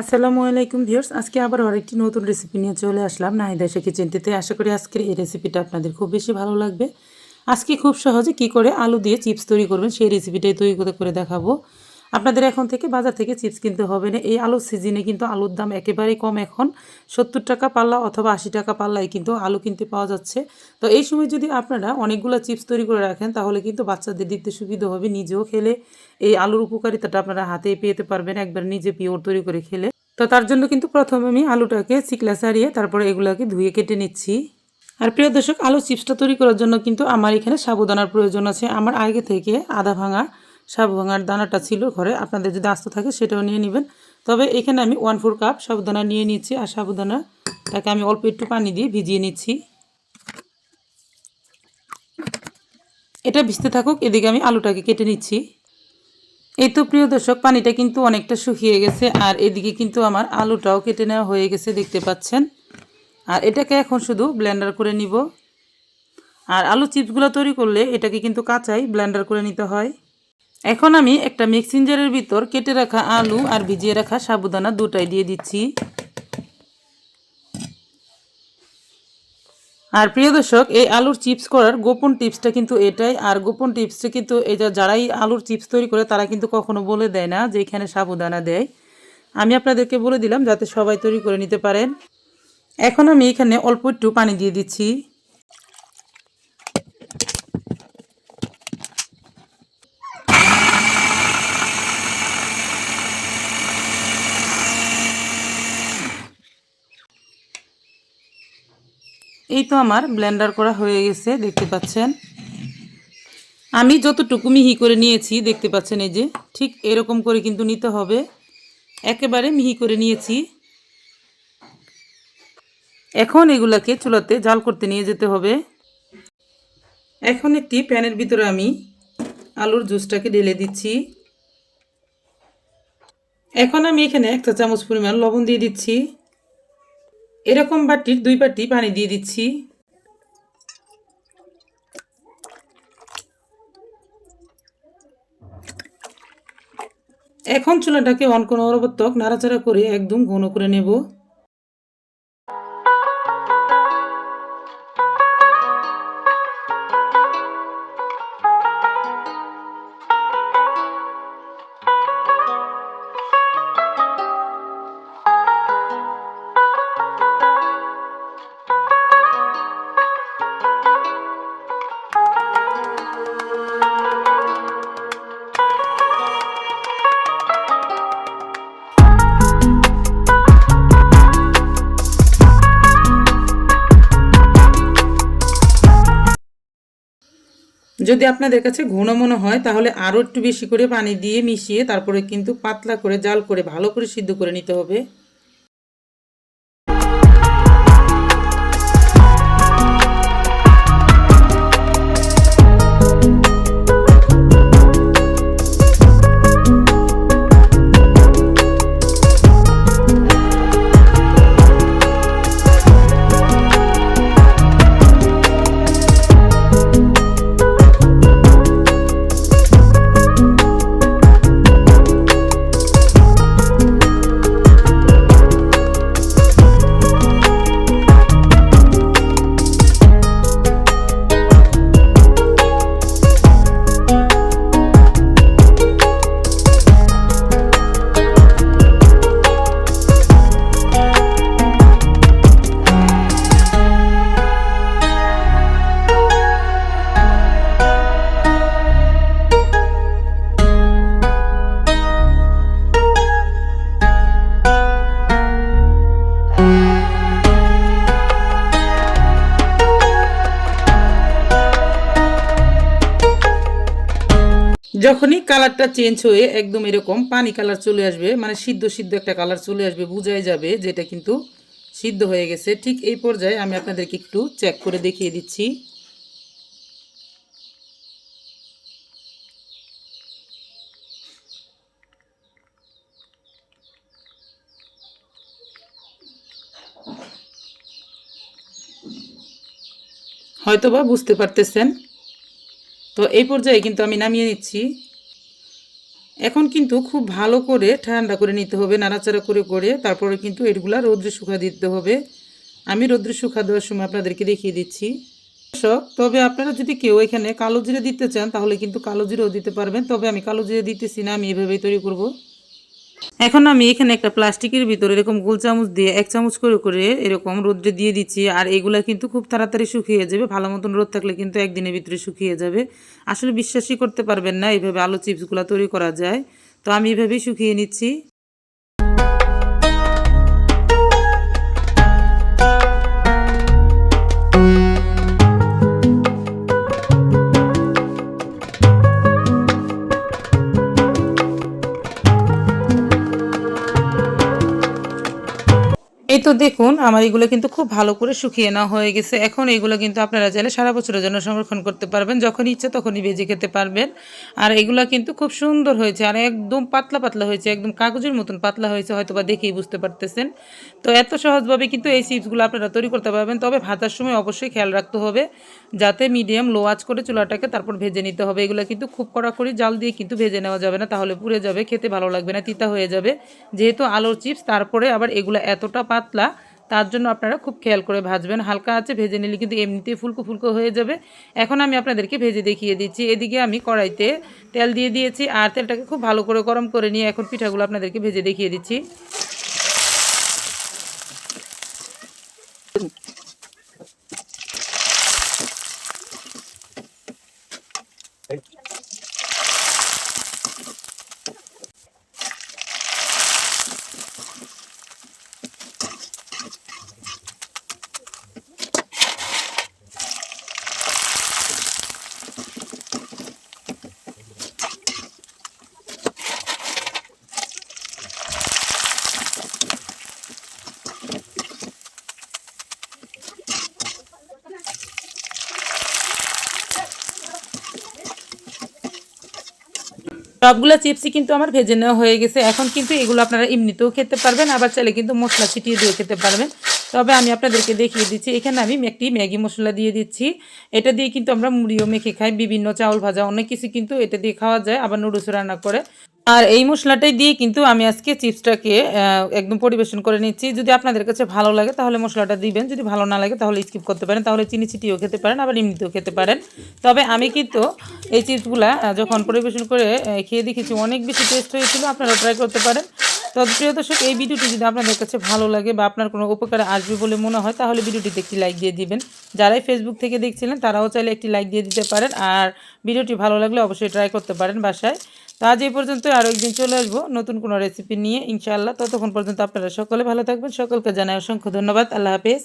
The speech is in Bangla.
আসসালামু আলাইকুম ভিউয়ার্স, আজকে আবার আরেকটি নতুন রেসিপি নিয়ে চলে আসলাম নাহিদা এসে কিচেনটিতে আশা করি আজকের এই রেসিপিটা আপনাদের খুব বেশি ভালো লাগবে। আজকে খুব সহজে কি করে আলু দিয়ে চিপস তৈরি করবেন সেই রেসিপিটাই তৈরি করে করে দেখাবো। আপনাদের এখন থেকে বাজার থেকে চিপস কিনতে হবে না। এই আলুর সিজনে কিন্তু আলুর দাম একেবারেই কম এখন। সত্তর টাকা পাল্লা অথবা আশি টাকা পাল্লায় কিন্তু আলু কিনতে পাওয়া যাচ্ছে। তো এই সময় যদি আপনারা অনেকগুলো চিপস তৈরি করে রাখেন, তাহলে কিন্তু বাচ্চাদের দিতে সুবিধা হবে নিজেও খেলে। এই আলুর উপকারিতাটা আপনারা হাতেই পেতে পারবেন। একবার নিজে পিওর তৈরি করে খেলে। তো তার জন্য কিন্তু প্রথমে আমি আলুটাকে চিকলা সারিয়ে তারপরে এগুলোকে ধুয়ে কেটে নিচ্ছি। আর প্রিয় দর্শক, আলু চিপসটা তৈরি করার জন্য কিন্তু আমার এখানে সাবুদানার প্রয়োজন আছে। আমার আগে থেকে আধা ভাঙা সাবু ভাঙার দানাটা ছিল ঘরে, আপনাদের যদি আস্ত থাকে সেটাও নিয়ে নেবেন। তবে এখানে আমি ওয়ান ফোর কাপ সাবুদানা নিয়ে নিচ্ছি আর সাবুদানাটাকে আমি অল্প একটু পানি দিয়ে ভিজিয়ে নিচ্ছি। এটা ভিজতে থাকুক, এদিকে আমি আলুটাকে কেটে নিচ্ছি। এই তো প্রিয় দর্শক, পানিটা কিন্তু অনেকটা শুকিয়ে গেছে আর এদিকে কিন্তু আমার আলুটাও কেটে নেওয়া হয়ে গেছে দেখতে পাচ্ছেন। আর এটাকে এখন শুধু ব্লেন্ডার করে নিব। আর আলু চিপসগুলো তৈরি করলে এটাকে কিন্তু কাঁচাই ব্লেন্ডার করে নিতে হয়। এখন আমি একটা মিক্সিঞ্জারের ভিতর কেটে রাখা আলু আর ভিজিয়ে রাখা সাবুদানা দুটাই দিয়ে দিচ্ছি। আর প্রিয় দর্শক, এই আলুর চিপস করার গোপন টিপসটা কিন্তু এটাই। আর গোপন টিপসটা কিন্তু এটা যারাই আলুর চিপস তৈরি করে, তারা কিন্তু কখনো বলে দেয় না যে এখানে সাবুদানা দেয়। আমি আপনাদেরকে বলে দিলাম যাতে সবাই তৈরি করে নিতে পারেন। এখন আমি এখানে অল্প একটু পানি দিয়ে দিচ্ছি। এই তো আমার ব্লেন্ডার করা হয়ে গেছে, দেখতে পাচ্ছেন। আমি যতটুকু মিহি করে নিয়েছি, দেখতে পাচ্ছেন এই যে, ঠিক এরকম করে কিন্তু নিতে হবে। একেবারে মিহি করে নিয়েছি। এখন এগুলাকে চুলাতে জাল করতে নিয়ে যেতে হবে। এখন একটি প্যানের ভিতরে আমি আলুর জুসটাকে ঢেলে দিচ্ছি। এখন আমি এখানে একটা চামচ পরিমাণ লবণ দিয়ে দিচ্ছি। এরকম বাটির দুই বাটি পানি দিয়ে দিচ্ছি। এখন চুলাটাকে অন কোনো অরবত্তক নাড়াচাড়া করে একদম ঘন করে নেব। যদি আপনাদের কাছে ঘন মনে হয়, তাহলে আরও একটু বেশি করে পানি দিয়ে মিশিয়ে তারপরে কিন্তু পাতলা করে জাল করে ভালো করে সিদ্ধ করে নিতে হবে। যখনই কালারটা চেঞ্জ হয়ে একদম এরকম পানি কালার চলে আসবে মানে সিদ্ধ সিদ্ধ একটা কালার চলে আসবে, বুঝাই যাবে যেটা কিন্তু সিদ্ধ হয়ে গেছে। ঠিক এই পর্যায়ে আমি আপনাদেরকে একটু চেক করে দেখিয়ে দিচ্ছি। হয়তোবা বুঝতে পারতেছেন। এই পর্যায়ে কিন্তু আমি নামিয়ে নিচ্ছি। এখন কিন্তু খুব ভালো করে ঠান্ডা করে নিতে হবে, নাড়াচাড়া করে করে, তারপরে কিন্তু এগুলা রৌদ্রে শুকা দিতে হবে। আমি রৌদ্রে শুকা দেওয়ার সময় আপনাদেরকে দেখিয়ে দিচ্ছি। দর্শক, তবে আপনারা যদি কেউ এখানে কালো জিরে দিতে চান, তাহলে কিন্তু কালো জিরেও দিতে পারবেন। তবে আমি কালো জিরে দিতেছি না, আমি এভাবেই তৈরি করব। এখন আমি এখানে একটা প্লাস্টিকের ভিতরে এরকম গোল চামচ দিয়ে এক চামচ করে করে এরকম রোদ্রে দিয়ে দিচ্ছি, আর এগুলা কিন্তু খুব তাড়াতাড়ি শুকিয়ে যাবে। ভালো মতন রোদ থাকলে কিন্তু একদিনের ভিতরে শুকিয়ে যাবে। আসলে বিশ্বাসই করতে পারবেন না এইভাবে আলু চিপসগুলো তৈরি করা যায়। তো আমি এভাবেই শুকিয়ে নিচ্ছি। এই তো দেখুন, আমার এগুলো কিন্তু খুব ভালো করে শুকিয়ে নেওয়া হয়ে গেছে। এখন এগুলো কিন্তু আপনারা চাইলে সারা বছরের জন্য সংরক্ষণ করতে পারবেন, যখন ইচ্ছে তখনই ভেজে খেতে পারবেন। আর এগুলো কিন্তু খুব সুন্দর হয়েছে, আর একদম পাতলা পাতলা হয়েছে, একদম কাগজের মতন পাতলা হয়েছে হয়তো বা দেখেই বুঝতে পারতেছেন। তো এত সহজভাবে কিন্তু এই চিপসগুলো আপনারা তৈরি করতে পারবেন, তবে ভাজার সময় অবশ্যই খেয়াল রাখতে হবে, যাতে মিডিয়াম লো আঁচ করে চুলাটাকে তারপর ভেজে নিতে হবে। এগুলো কিন্তু খুব কড়াকড়ি জাল দিয়ে কিন্তু ভেজে নেওয়া যাবে না, তাহলে পুড়ে যাবে, খেতে ভালো লাগবে না, তিতা হয়ে যাবে। যেহেতু আলুর চিপস, তারপরে আবার এগুলো এতটা পাতলা, তার জন্য আপনারা খুব খেয়াল করে ভাজবেন। হালকা আছে ভেজে নিলে কিন্তু এমনিতেই ফুলকো ফুলকো হয়ে যাবে। এখন আমি আপনাদেরকে ভেজে দেখিয়ে দিচ্ছি। এদিকে আমি কড়াইতে তেল দিয়ে দিয়েছি আর তেলটাকে খুব ভালো করে গরম করে নিয়ে এখন পিঠাগুলো আপনাদেরকে ভেজে দেখিয়ে দিচ্ছি। সবগুলো চিপসই কিন্তু আমার ভেজে নেওয়া হয়ে গেছে। এখন কিন্তু এগুলো আপনারা এমনিতেও খেতে পারবেন, আবার চাইলে কিন্তু মশলা ছিটিয়ে দিয়ে খেতে পারবেন। তবে আমি আপনাদেরকে দেখিয়ে দিচ্ছি, এখানে আমি একটি ম্যাগি মশলা দিয়ে দিচ্ছি। এটা দিয়ে কিন্তু আমরা মুড়িও মেখে খাই, বিভিন্ন চাউল ভাজা অনেক কিছু কিন্তু এটা দিয়ে খাওয়া যায়, আবার নুডলস রান্না করে। আর এই মশলাটাই দিয়ে কিন্তু আমি আজকে চিপসটাকে একদম পরিবেশন করে নিচ্ছি। যদি আপনাদের কাছে ভালো লাগে তাহলে মশলাটা দিবেন, যদি ভালো না লাগে তাহলে স্কিপ করতে পারেন, তাহলে চিনি চিটিও খেতে পারেন, আবার এমনিতেও খেতে পারেন। তবে আমি কিন্তু এই চিপসগুলা যখন পরিবেশন করে খেয়ে দেখেছি, অনেক বেশি টেস্ট হয়েছিল আপনারা ট্রাই করতে পারেন। তো প্রিয় দর্শক, এই ভিডিওটি যদি আপনাদের কাছে ভালো লাগে বা আপনার কোনো উপকারে আসবে বলে মনে হয়, তাহলে ভিডিওটিতে একটি লাইক দিয়ে দিবেন। যারাই ফেসবুক থেকে দেখছিলেন, তারাও চাইলে একটি লাইক দিয়ে দিতে পারেন। আর ভিডিওটি ভালো লাগলে অবশ্যই ট্রাই করতে পারেন বাসায়। তো আজ এই পর্যন্ত আরও একদিন চলে আসব নতুন কোনো রেসিপি নিয়ে, ইনশাআল্লাহ। ততক্ষণ পর্যন্ত আপনারা সকলে ভালো থাকবেন। সকলকে জানাই অসংখ্য ধন্যবাদ। আল্লাহ হাফেজ।